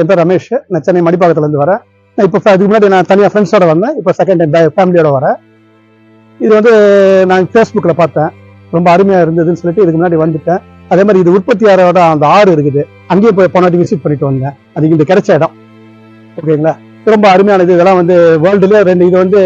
என் பேர் ரமேஷ். நான் சென்னை மடிப்பாக்கத்துலேருந்து வரேன். நான் இப்போ அதுக்கு முன்னாடி நான் தனியாக ஃப்ரெண்ட்ஸோட வந்தேன். இப்போ செகண்ட் டைம் ஃபேமிலியோட வரேன். இது வந்து நான் ஃபேஸ்புக்கில் பார்த்தேன். ரொம்ப அருமையாக இருந்ததுன்னு சொல்லிட்டு இதுக்கு முன்னாடி வந்துட்டேன். அதே மாதிரி இது உற்பத்தியாரோட அந்த ஆறு இருக்குது. அங்கேயும் போய் போனாட்டி விசிட் பண்ணிட்டு வந்தேன். அதுக்கு இந்த கிடைச்ச இடம். ஓகேங்களா? ரொம்ப அருமையானது. இதெல்லாம் வந்து வேர்ல்டுல ரெண்டு இது வந்து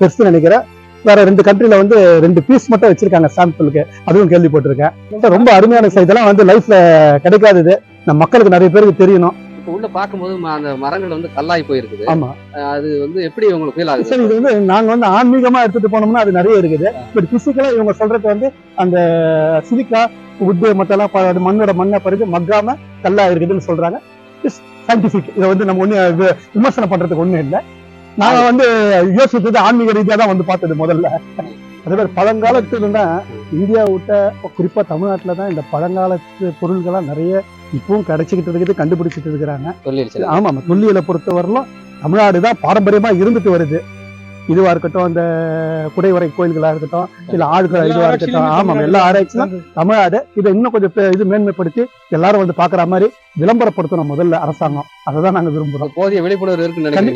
பெருசு நினைக்கிறேன். வேற ரெண்டு கண்ட்ரில வந்து ரெண்டு பீஸ் மட்டும் வச்சிருக்காங்க சாம்பிளுக்கு அதுவும் கேள்விப்பட்டிருக்கேன். ரொம்ப அருமையான இதெல்லாம் வந்து லைஃப்ல கிடைக்காதது. நம்ம மக்களுக்கு நிறைய பேருக்கு தெரியணும். இப்போ உள்ள பார்க்கும்போது அந்த மரங்கள் வந்து கல்லாய் போயிருக்குது. ஆமா. அது வந்து எப்படி உங்களுக்கு ஃபீல் ஆகுது? சரி இது வந்து நாங்க வந்து ஆன்மீகமா எடுத்துட்டு போனோம்னா அது நிறைய இருக்குது. பட் பிசிக்கலா இவங்க சொல்றது வந்து அந்த சிலிக்கா உட்டு மத்தெல்லாம் மண்ணோட மண்ணை பறித்து மக்காம கல்லா இருக்குதுன்னு சொல்றாங்க. சயின்டிபிக் இதை வந்து நம்ம ஒண்ணு விமர்சனம் பண்றதுக்கு ஒண்ணும் இல்லை. நாங்க வந்து யோசிச்சது ஆன்மீக ரீதியா தான் வந்து பார்த்தது முதல்ல. அதே மாதிரி பழங்காலத்துலன்னா இந்தியா விட்ட குறிப்பா தமிழ்நாட்டுல தான் இந்த பழங்காலத்து பொருள்கள்லாம் நிறைய இப்பவும் கிடைச்சிக்கிட்டு இருக்குது கண்டுபிடிச்சிட்டு இருக்கிறாங்க. சொல்லிடுச்சு ஆமா ஆமா. தொல்லியலை பொறுத்தவரையிலும் தமிழ்நாடு தான் பாரம்பரியமா இருந்துட்டு வருது. இதுவா இருக்கட்டும் இந்த குடைவரை கோயில்களா இருக்கட்டும் இல்ல ஆழ்கிற இதுவா இருக்கட்டும் ஆமா எல்லா ஆராய்ச்சியும் தமிழ்நாடு இதை இன்னும் கொஞ்சம் இது மேன்மைப்படுத்தி எல்லாரும் வந்து பாக்குற மாதிரி விளம்பரப்படுத்தணும் முதல்ல அரசாங்கம். அதை தான் நாங்க விரும்புறோம். போதிய விழிப்புணர்வு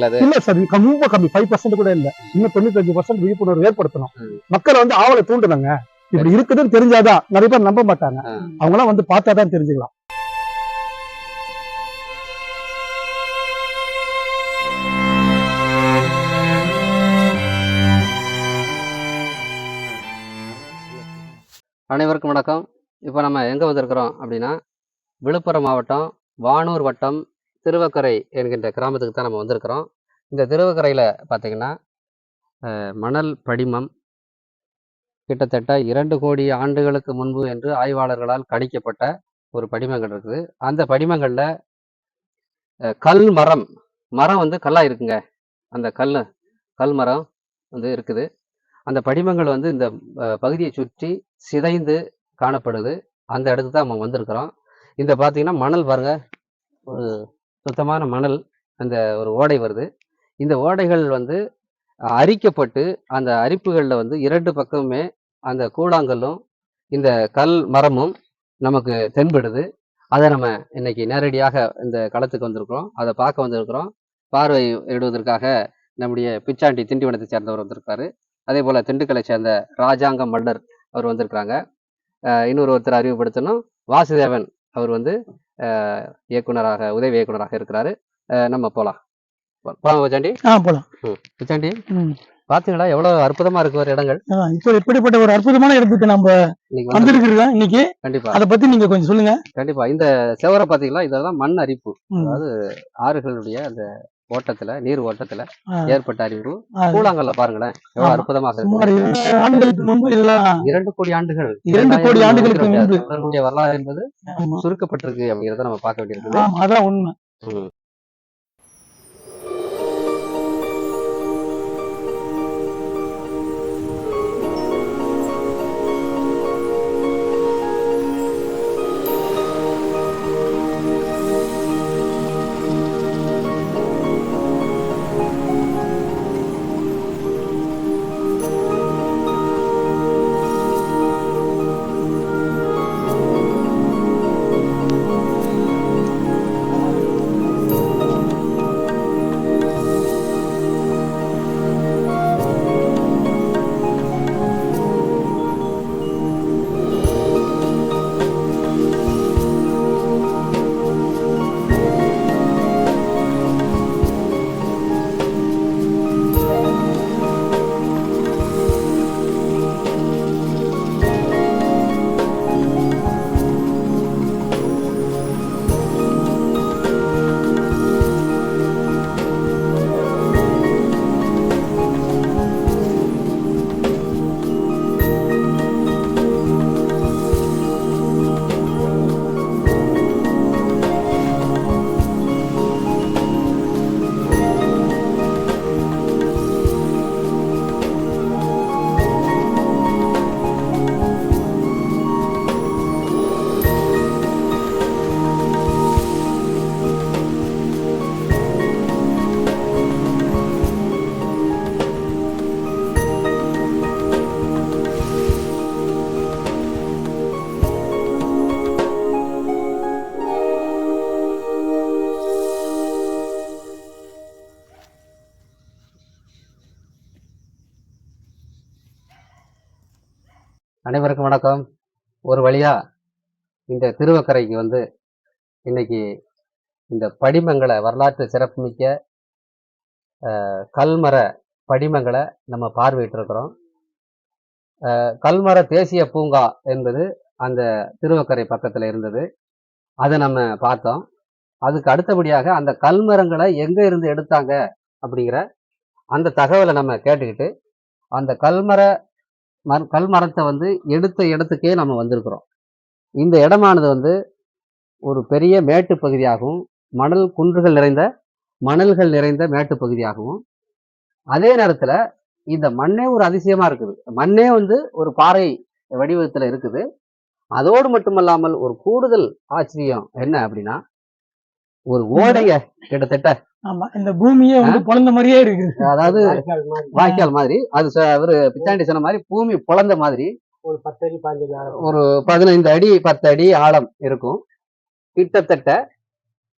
அது? இல்ல சார் ரொம்ப கம்மி. ஃபைவ் பர்சன்ட் கூட இல்ல. இன்னும் தொண்ணூத்தஞ்சு பர்சன்ட் விழிப்புணர்வு ஏற்படுத்தணும். மக்களை வந்து ஆவலை தூண்டணுங்க இப்படி இருக்குதுன்னு தெரிஞ்சாதான் நிறைய பேர் நம்ப மாட்டாங்க. ஆ. அவங்களாம் வந்து பார்த்தா தான் தெரிஞ்சுக்கலாம். அனைவருக்கும் வணக்கம். இப்போ நம்ம எங்கே வந்திருக்கிறோம் அப்படின்னா விழுப்புரம் மாவட்டம் வானூர் வட்டம் திருவக்கரை என்கின்ற கிராமத்துக்கு தான் நம்ம வந்திருக்கிறோம். இந்த திருவக்கரையில் பார்த்தீங்கன்னா மணல் படிமம் கிட்டத்தட்ட இரண்டு கோடி ஆண்டுகளுக்கு முன்பு என்று ஆய்வாளர்களால் கணிக்கப்பட்ட ஒரு படிமங்கள் இருக்குது. அந்த படிமங்களில் கல் மரம் மரம் வந்து கல்லாக இருக்குங்க. அந்த கல் கல் மரம் வந்து இருக்குது. அந்த படிமங்கள் வந்து இந்த பகுதியை சுற்றி சிதைந்து காணப்படுது. அந்த இடத்துக்கு தான் நம்ம வந்திருக்கிறோம். இந்த பார்த்தீங்கன்னா மணல் பாருங்க. ஒரு சுத்தமான மணல் அந்த ஒரு ஓடை வருது. இந்த ஓடைகள் வந்து அரிக்கப்பட்டு அந்த அரிப்புகளில் வந்து இரண்டு பக்கமுமே அந்த கூழாங்கல்லும் இந்த கல் மரமும் நமக்கு தென்படுது. அதை நம்ம இன்னைக்கு நேரடியாக இந்த களத்துக்கு வந்திருக்கிறோம். அதை பார்க்க வந்திருக்கிறோம். பார்வை இடுவதற்காக நம்முடைய பிச்சாண்டி திண்டிவனத்தை சேர்ந்தவர் வந்திருக்காரு. அதே போல திண்டுக்கலை சேர்ந்த ராஜாங்க மல்லர் அவர் வந்திருக்கிறாங்க. இன்னொரு ஒருத்தர் அறிவுப்படுத்தணும் வாசுதேவன் அவர் வந்து இயக்குனராக உதவி இயக்குனராக இருக்கிறாரு. நம்ம போலாம். போலாம் பிச்சாண்டி? ஆ போலாம். பிச்சாண்டி. பாத்தீங்களா எவ்வளவு அற்புதமா இருக்கு ஒரு இடங்கள். இப்போ எப்படிப்பட்ட ஒரு அற்புதமான இடத்துக்கு நம்ம வந்திருக்கிறோம் இன்னைக்கு? கண்டிப்பா. அதை பத்தி நீங்க கொஞ்சம் சொல்லுங்க. கண்டிப்பா. இந்த செவரை பாத்தீங்களா? இதெல்லாம் மண் அரிப்பு. அதாவது ஆறுகளுடைய அந்த ஓட்டத்துல நீர் ஓட்டத்துல ஏற்பட்ட அறிவு கூழாங்கல்ல பாருங்களேன். எவ்வளவு. அற்புதமாக இரண்டு கோடி ஆண்டுகள். இரண்டு கோடி ஆண்டுகளுக்கு முன்பு. வரலாறு என்பது. சுருக்கப்பட்டிருக்கு அப்படிங்கறத நம்ம பார்க்க வேண்டியிருக்குது அதான் உண்மை. அனைவருக்கும் வணக்கம். ஒரு வழியா இந்த திருவக்கரைக்கு வந்து இன்னைக்கு இந்த படிமங்களை வரலாற்று சிறப்புமிக்க கல்மர படிமங்களை நம்ம பார்வையிட்டிருக்கிறோம். கல்மர தேசிய பூங்கா என்பது அந்த திருவக்கரை பக்கத்தில் இருந்தது. அதை நம்ம பார்த்தோம். அதுக்கு அடுத்தபடியாக அந்த கல்மரங்களை எங்கே இருந்து எடுத்தாங்க அப்படிங்கிற அந்த தகவலை நம்ம கேட்டுக்கிட்டு அந்த கல்மர மர கல்மரத்தை வந்து எடுத்த இடத்துக்கே நம்ம வந்திருக்கிறோம். இந்த இடமானது வந்து ஒரு பெரிய மேட்டு பகுதியாகவும் மணல் குன்றுகள் நிறைந்த மணல்கள் நிறைந்த மேட்டு பகுதியாகவும் அதே நேரத்தில் இந்த மண்ணே ஒரு அதிசயமாக இருக்குது. மண்ணே வந்து ஒரு பாறை வடிவத்தில் இருக்குது. அதோடு மட்டுமல்லாமல் ஒரு கூடுதல் ஆச்சரியம் என்ன அப்படின்னா ஒரு ஓடைய கிட்டத்தட்ட ஆமா இந்த பூமியே வந்து பொழந்த மாதிரியே இருக்குது. அதாவது வாய்க்கால் மாதிரி. அது ச- அவரு பிச்சாண்டி சொன்ன மாதிரி பூமி பொழந்த மாதிரி. ஒரு பத்தடி பாஞ்சு ஒரு பதினைந்து அடி பத்து அடி ஆழம் இருக்கும். கிட்டத்தட்ட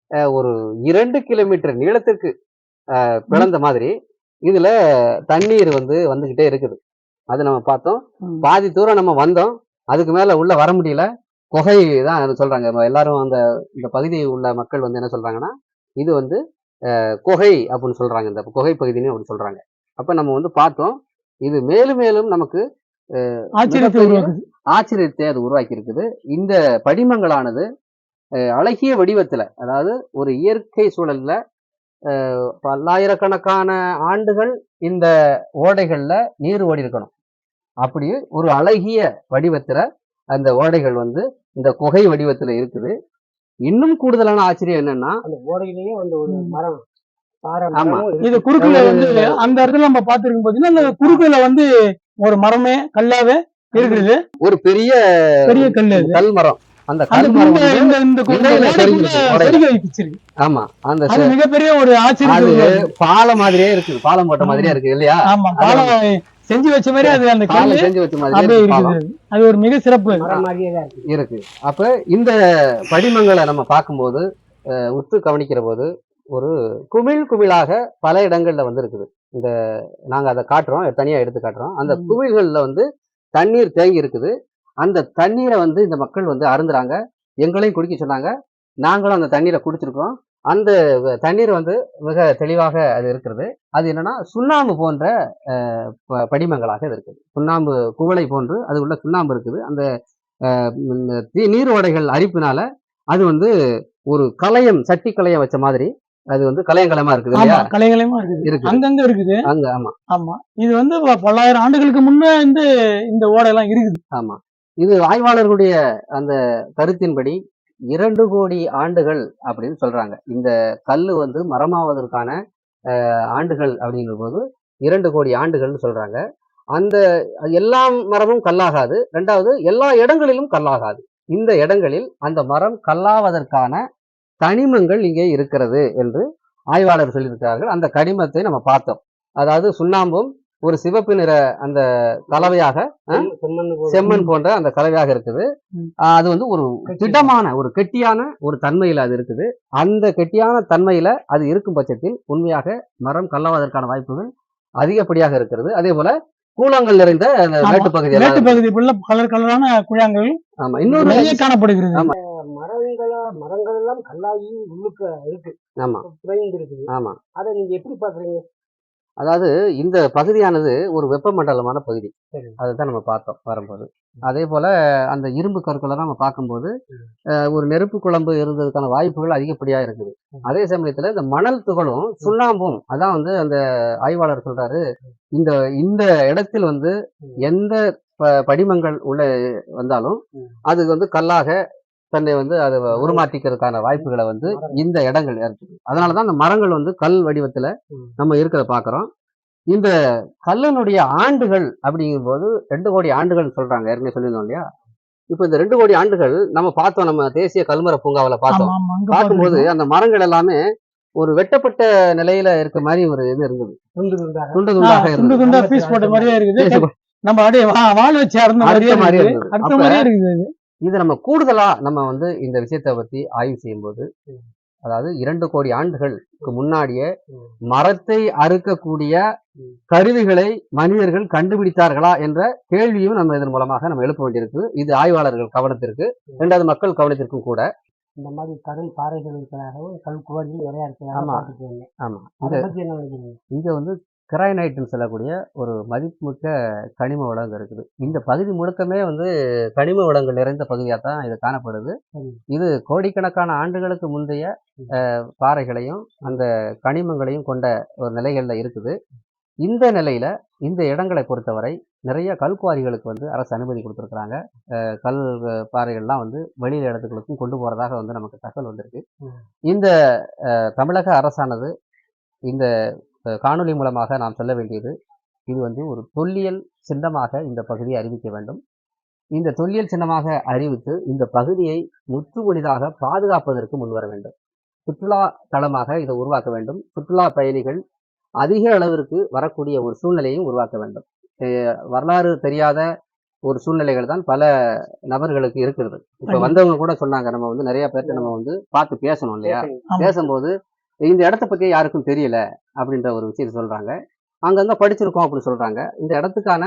ஒரு இரண்டு கிலோமீட்டர் நீளத்திற்கு பிளந்த மாதிரி. இதுல தண்ணீர் வந்து வந்துகிட்டே இருக்குது. அது நம்ம பார்த்தோம். பாதி தூரம் நம்ம வந்தோம். அதுக்கு மேல உள்ள வர முடியல. குகை தான் அது சொல்றாங்க? நம்ம எல்லாரும் அந்த இந்த பகுதியில் உள்ள மக்கள் வந்து என்ன சொல்றாங்கன்னா இது வந்து குகை அப்படின்னு சொல்றாங்க. இந்த குகை பகுதின்னு அப்படின்னு சொல்றாங்க. அப்ப நம்ம வந்து பார்த்தோம் இது மேலும் மேலும் நமக்கு ஆச்சரியத்தை அது உருவாக்கி இருக்குது இந்த படிமங்களானது அழகிய வடிவத்துல அதாவது ஒரு இயற்கை சூழல்ல பல்லாயிரக்கணக்கான ஆண்டுகள் இந்த ஓடைகள்ல நீர் ஓடி இருக்கணும் அப்படி ஒரு அழகிய வடிவத்துல அந்த ஓடைகள் வந்து இந்த குகை வடிவத்துல இருக்குது. இன்னும் கூடுதலான ஆச்சரியம் என்னன்னா அந்த ஓடையிலேயே வந்து ஒரு ம். மரம் பாறை ஆமா. மரமும் இருக்கு. இது குறுக்குல வந்து அந்த இடத்துல நம்ம பாத்துருக்கும் பாத்தீங்கன்னா அந்த குறுக்குல வந்து ஒரு மரமே கல்லாவே இருக்குது ஒரு பெரிய பெரிய கல் கல் மரம். அந்த கல் மரம் இந்த இந்த இருக்கு, ஆமா. அந்த மிகப்பெரிய ஒரு ஆச்சரியம். பாலம் மாதிரியே இருக்குது. பாலம் போட்ட மாதிரியே இருக்கு இல்லையா? ஆமா. பாலம் செஞ்சு வச்ச மாதிரி அது அந்த கல்லு பாலம் செஞ்சு வச்ச இருக்குது. அது ஒரு மிக சிறப்பு. இருக்கு. இருக்கு. அப்ப இந்த படிமங்களை நம்ம பார்க்கும்போது உத்து கவனிக்கிற போது ஒரு குமிழ் குமிழாக பல இடங்கள்ல வந்து இருக்குது இந்த நாங்க அதை காட்டுறோம் தனியா எடுத்து காட்டுறோம். அந்த. குமிழ்கள்ல வந்து தண்ணீர் தேங்கி இருக்குது. அந்த தண்ணீரை வந்து இந்த மக்கள் வந்து அருந்துறாங்க. எங்களையும் குடிக்க சொன்னாங்க. நாங்களும் அந்த தண்ணீரை குடிச்சிருக்கோம். அந்த தண்ணீர் வந்து மிக தெளிவாக அது இருக்கிறது. அது என்னன்னா சுண்ணாம்பு போன்ற படிமங்களாக இது இருக்குது. சுண்ணாம்பு குவளை போன்று அது உள்ள சுண்ணாம்பு இருக்குது. அந்த நீர் ஓடைகள் அரிப்பினால அது வந்து ஒரு கலயம் சட்டி கலயம் வச்ச மாதிரி அது வந்து கலயங்கலமா இருக்குது இல்லையா? கலைகளையுமா இருக்குது. அங்கங்க இருக்குது. அங்க ஆமா. ஆமா. இது வந்து பல்லாயிரம் ஆண்டுகளுக்கு முன்னே இந்த இந்த ஓடை எல்லாம் இருக்குது. ஆமா. இது ஆய்வாளர்களுடைய அந்த கருத்தின்படி இரண்டு கோடி ஆண்டுகள் அப்படின்னு சொல்றாங்க. இந்த கல் வந்து மரமாவதற்கான ஆண்டுகள் அப்படிங்கிற போது இரண்டு கோடி ஆண்டுகள்னு சொல்றாங்க. அந்த எல்லா மரமும் கல்லாகாது. ரெண்டாவது எல்லா இடங்களிலும் கல்லாகாது. இந்த இடங்களில் அந்த மரம் கல்லாவதற்கான தனிமங்கள் இங்கே இருக்கிறது என்று ஆய்வாளர் சொல்லியிருக்கிறார்கள். அந்த கனிமத்தை நம்ம பார்த்தோம். அதாவது சுண்ணாம்பும் ஒரு சிவப்பு நிற அந்த கலவையாக செம்மண் போன்ற அந்த கலவையாக இருக்குது. அது வந்து ஒரு திடமான ஒரு கெட்டியான ஒரு தன்மையில அது இருக்குது. அந்த கெட்டியான தன்மையில அது இருக்கும் பட்சத்தில் உண்மையாக மரம் கல்லாவதற்கான வாய்ப்புகள் அதிகப்படியாக இருக்கிறது. அதே போல கூலங்கள் நிறைந்த. மேட்டு பகுதி மேட்டு பகுதி கலர் கலரான குழாங்கள் ஆமா. இன்னொரு நிறைய காணப்படுகிறது. ஆமா. மரங்களா மரங்கள் எல்லாம் கல்லாகி உள்ளுக்க இருக்கு. ஆமா. புதைந்து இருக்குது ஆமா. அதை நீங்க எப்படி பாக்குறீங்க அதாவது இந்த பகுதியானது ஒரு வெப்பமண்டலமான பகுதி. சரி. அதுதான் நம்ம பார்த்தோம் வரும்போது. அதே போல அந்த இரும்பு கற்களை நம்ம பார்க்கும்போது ஒரு நெருப்பு குழம்பு இருந்ததுக்கான வாய்ப்புகள் அதிகப்படியா இருக்குது. அதே சமயத்துல இந்த மணல் துகளும் சுண்ணாம்பும் அதான் வந்து அந்த ஆய்வாளர் சொல்றாரு இந்த இந்த இடத்தில் வந்து எந்த ப- படிமங்கள் உள்ள வந்தாலும் அது வந்து கல்லாக தன்னை வந்து அதை உருமாற்றிக்கிறதுக்கான வாய்ப்புகளை வந்து இந்த இடங்கள் இருக்குது அதனாலதான் அந்த மரங்கள் வந்து கல் வடிவத்துல நம்ம இருக்கிறத பாக்குறோம். இந்த கல்லினுடைய ஆண்டுகள் அப்படிங்கும்போது ரெண்டு கோடி ஆண்டுகள் சொல்றாங்க ஏற்கனவே சொல்லியிருந்தோம் இல்லையா? இப்போ இந்த ரெண்டு கோடி ஆண்டுகள் நம்ம பார்த்தோம் நம்ம தேசிய கல்மர பூங்காவில் பார்த்தோம். பார்க்கும்போது. அந்த மரங்கள் எல்லாமே ஒரு வெட்டப்பட்ட நிலையில இருக்க மாதிரி ஒரு இது இருந்தது. துண்டு துண்டாக துண்டு பீஸ் போட்ட மாதிரியே இருக்குது. நம்ம அப்படியே வா- வால் வச்சு அறுந்த மாதிரியே இருக்குது. இது நம்ம கூடுதலா நம்ம வந்து இந்த விஷயத்தை பத்தி ஆய்வு செய்யும்போது அதாவது இரண்டு கோடி ஆண்டுகளுக்கு முன்னாடியே மரத்தை அறுக்கக்கூடிய கருவிகளை மனிதர்கள் கண்டுபிடித்தார்களா என்ற கேள்வியும் நம்ம இதன் மூலமாக நம்ம எழுப்ப வேண்டியிருக்கு இது ஆய்வாளர்கள் கவனத்திற்கு இரண்டாவது மக்கள் கவனத்திற்கும் கூட. இந்த மாதிரி கடல் பாறைகள் இருக்கிறாகவும் கல் குவாரிகள் நிறைய இருக்கிறாங்க ஆமா. பார்த்துக்கோங்க ஆமா. அதை இது பத்தி என்ன நினைக்கிறீங்க? இங்க வந்து கிரைனைட்னு சொல்லக்கூடிய ஒரு மதிப்புமிக்க கனிம வளங்கள் இருக்குது. இந்த பகுதி முழுக்கமே வந்து கனிம வளங்கள் நிறைந்த பகுதியாக தான் இது காணப்படுது. இது கோடிக்கணக்கான ஆண்டுகளுக்கு முந்தைய பாறைகளையும் அந்த கனிமங்களையும் கொண்ட ஒரு நிலைகள்ல இருக்குது. இந்த நிலையில இந்த இடங்களை பொறுத்தவரை நிறைய கல்குவாரிகளுக்கு வந்து அரசு அனுமதி கொடுத்துருக்குறாங்க. கல் பாறைகள்லாம் வந்து வெளியில இடத்துகளுக்கும் கொண்டு போறதாக வந்து நமக்கு தகவல் வந்திருக்கு. இந்த தமிழக அரசானது இந்த காணொளி மூலமாக நாம் சொல்ல வேண்டியது இது வந்து ஒரு தொல்லியல் சின்னமாக இந்த பகுதியை அறிவிக்க வேண்டும். இந்த தொல்லியல் சின்னமாக அறிவித்து இந்த பகுதியை முற்றுமுடிதாக பாதுகாப்பதற்கு முன்வர வேண்டும். சுற்றுலா தலமாக இதை உருவாக்க வேண்டும். சுற்றுலா பயணிகள் அதிக அளவிற்கு வரக்கூடிய ஒரு சூழ்நிலையும் உருவாக்க வேண்டும். வரலாறு தெரியாத ஒரு சூழ்நிலைகள் தான் பல நபர்களுக்கு இருக்கிறது. இப்ப வந்தவங்க கூட சொன்னாங்க நம்ம வந்து நிறைய பேர்ட்ட நம்ம வந்து பார்த்து பேசணும் இல்லையா. பேசும்போது இந்த இடத்த பற்றி யாருக்கும் தெரியல அப்படின்ற ஒரு விஷயத்தை சொல்கிறாங்க அங்கங்க படிச்சிருக்கோம் அப்படின்னு சொல்கிறாங்க இந்த இடத்துக்கான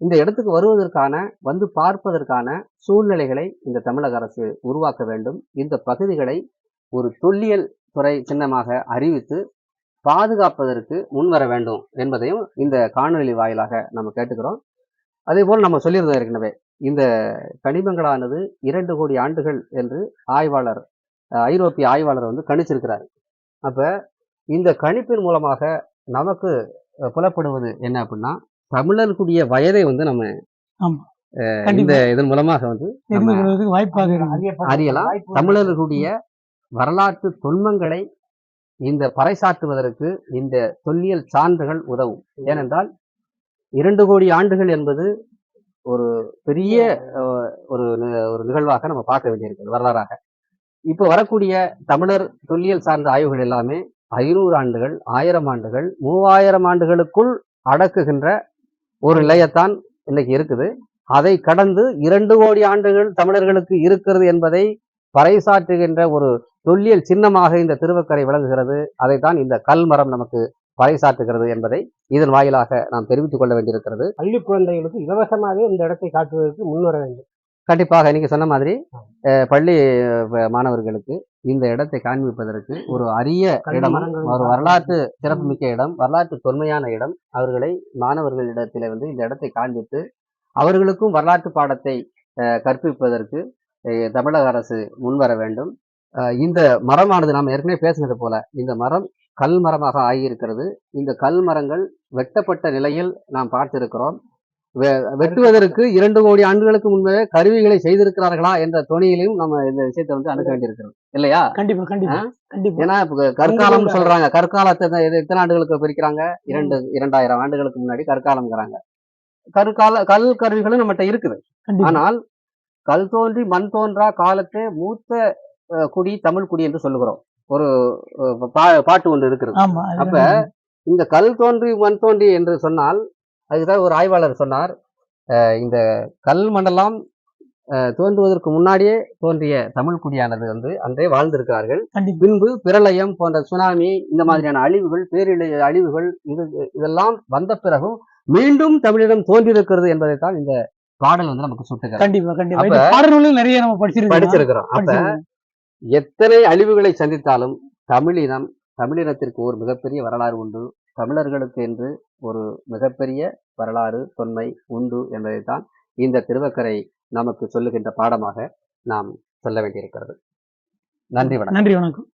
இந்த இடத்துக்கு வருவதற்கான வந்து பார்ப்பதற்கான சூழ்நிலைகளை இந்த தமிழக அரசு உருவாக்க வேண்டும். இந்த பகுதிகளை ஒரு தொல்லியல் துறை சின்னமாக அறிவித்து பாதுகாப்பதற்கு முன்வர வேண்டும் என்பதையும் இந்த காணொளி வாயிலாக நம்ம கேட்டுக்கிறோம். அதே போல் நம்ம சொல்லியிருந்தோம் ஏற்கனவே இந்த கனிமங்களானது இரண்டு கோடி ஆண்டுகள் என்று ஆய்வாளர் ஐரோப்பிய ஆய்வாளர் வந்து கணிச்சிருக்கிறார். அப்ப இந்த கணிப்பின் மூலமாக நமக்கு புலப்படுவது என்ன அப்படின்னா தமிழர்களுடைய வயதை வந்து நம்ம இந்த. இதன் மூலமாக வந்து வாய்ப்பாக அறியலாம். தமிழர்களுடைய வரலாற்று தொன்மங்களை இந்த பறைசாற்றுவதற்கு இந்த தொல்லியல் சான்றுகள் உதவும். ஏனென்றால் இரண்டு கோடி ஆண்டுகள் என்பது ஒரு பெரிய ஒரு நி- ஒரு நிகழ்வாக நம்ம பார்க்க வேண்டியிருக்கிறது வரலாறாக. இப்போ வரக்கூடிய தமிழர் தொல்லியல் சார்ந்த ஆய்வுகள் எல்லாமே ஐநூறு ஆண்டுகள் ஆயிரம் ஆண்டுகள் மூவாயிரம் ஆண்டுகளுக்குள் அடக்குகின்ற ஒரு நிலையத்தான் இன்னைக்கு இருக்குது. அதை கடந்து இரண்டு கோடி ஆண்டுகள் தமிழர்களுக்கு இருக்கிறது என்பதை பறைசாற்றுகின்ற ஒரு தொல்லியல் சின்னமாக இந்த திருவக்கரை விளங்குகிறது. அதைத்தான் இந்த கல்மரம் நமக்கு பறைசாற்றுகிறது என்பதை இதன் வாயிலாக நாம் தெரிவித்துக் கொள்ள வேண்டியிருக்கிறது. பள்ளி குழந்தைகளுக்கு இலவசமாகவே இந்த இடத்தை காட்டுவதற்கு முன்வர வேண்டும். கண்டிப்பாக நீங்க சொன்ன மாதிரி பள்ளி மாணவர்களுக்கு இந்த இடத்தை காண்பிப்பதற்கு ஒரு அரிய இடம் ஒரு வரலாற்று சிறப்புமிக்க இடம் வரலாற்று தொன்மையான இடம். அவர்களை மாணவர்களிடத்தில் வந்து இந்த இடத்தை காண்பித்து அவர்களுக்கும் வரலாற்று பாடத்தை கற்பிப்பதற்கு தமிழக அரசு முன்வர வேண்டும். இந்த மரமானது நாம் ஏற்கனவே பேசினது போல இந்த மரம் கல் மரமாக ஆகியிருக்கிறது. இந்த கல் மரங்கள் வெட்டப்பட்ட நிலையில் நாம் பார்த்திருக்கிறோம். வெட்டுவதற்கு இரண்டு கோடி ஆண்டுகளுக்கு முன்பே கருவிகளை செய்திருக்கிறார்களா என்ற துணியிலையும் நம்ம இந்த விஷயத்தை வந்து அணுக வேண்டியிருக்கிறது. இல்லையா? கண்டிப்பா கண்டிப்பா? கண்டிப்பா. ஏன்னா இப்ப கற்காலம்னு சொல்றாங்க. கற்காலத்தை தான் எது- எத்தனை ஆண்டுகளுக்கு பிரிக்கிறாங்க? இரண்டு இரண்டாயிரம் ஆண்டுகளுக்கு முன்னாடி கற்காலம்ங்கிறாங்க. கற்கால கல் கருவிகளும் நம்மகிட்ட இருக்குது. ஆனால் கல் தோன்றி மண் தோன்றா காலத்தே மூத்த குடி தமிழ் குடி என்று சொல்லுகிறோம். ஒரு பாட்டு ஒன்று இருக்கிறது அப்ப இந்த கல் தோன்றி மண் தோன்றி என்று சொன்னால் அதுதான் ஒரு ஆய்வாளர் சொன்னார் இந்த கல் மண்டலம் தோன்றுவதற்கு முன்னாடியே தோன்றிய தமிழ் குடியானது வந்து அன்றே வாழ்ந்திருக்கிறார்கள். பின்பு பிரளயம் போன்ற சுனாமி இந்த மாதிரியான அழிவுகள் பேரிழ அழிவுகள் இது இதெல்லாம் வந்த பிறகும் மீண்டும் தமிழிடம் தோன்றியிருக்கிறது என்பதைத்தான் இந்த பாடல் வந்து நமக்கு சுட்டுகிறது கண்டிப்பா கண்டிப்பா. பாடல்களும் நிறைய நம்ம படிச்சிருக்கோம். படிச்சிருக்கிறோம். அப்ப. எத்தனை அழிவுகளை சந்தித்தாலும் தமிழினம் தமிழினத்திற்கு ஒரு மிகப்பெரிய வரலாறு உண்டு. தமிழர்களுக்கு என்று ஒரு மிகப்பெரிய வரலாறு தொன்மை உண்டு என்பதைத்தான் இந்த திருவக்கரை நமக்கு சொல்லுகின்ற பாடமாக நாம் சொல்ல வேண்டியிருக்கிறது. நன்றி வணக்கம். நன்றி வணக்கம்.